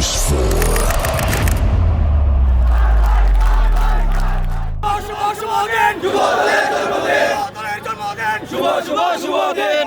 noise for শুভ শুভ শুভ দিন।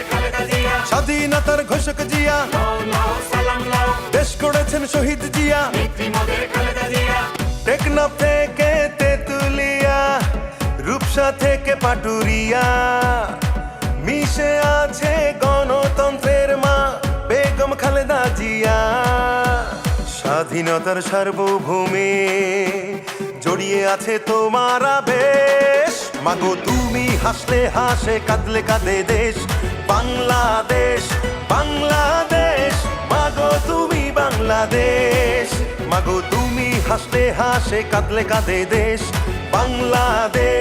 স্বাধীনতার ঘোষক জিয়া। দেশ করেছেন শহীদ জিয়া। টেকনাফ থেকে তেতুলিয়া, রূপসা থেকে পাটুরিয়া। মিশে আছে গণতন্ত্রের মা, বেগম খালেদা জিয়া। স্বাধীনতার সার্বভৌমে জড়িয়ে আছে তোমার আবেশ মাগো, তুমি হাসলে হাসে, কাঁদলে কাঁদে দেশ। বাংলাদেশ বাংলাদেশ, মাগো, তুমি বাংলাদেশ। মাগো, তুমি হাসলে হাসে, কাঁদলে কাঁদে দেশ। বাংলাদেশ।